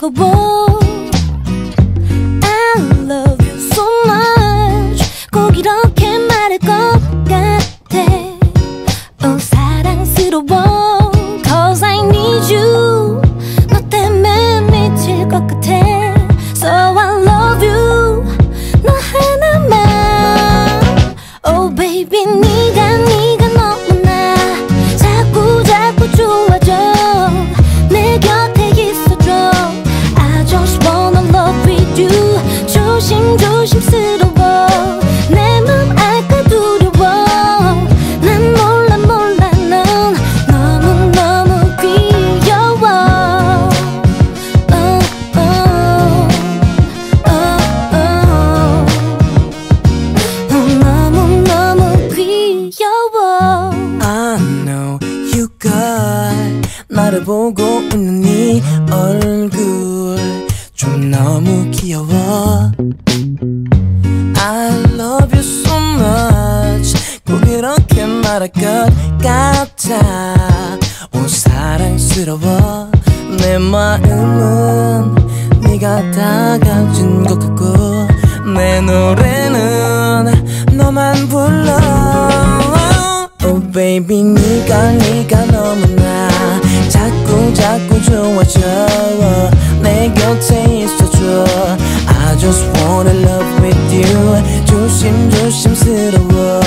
unbreakable I love you so much. 꼭 이렇게 말할 것 같아. Oh 사랑스러워. Cause I need you. 너 때문에 미칠 것 같아. So I love you. 너 하나만. Oh baby 나를 보고 웃는 네 얼굴 좀 너무 귀여워. I love you so much. 꼭 이렇게 말할 것 같아. 오 사랑스러워. 내 마음은 네가 다 가진 것 같고 내 노래 내 곁에 있어줘 I just wanna love with you 조심조심스러워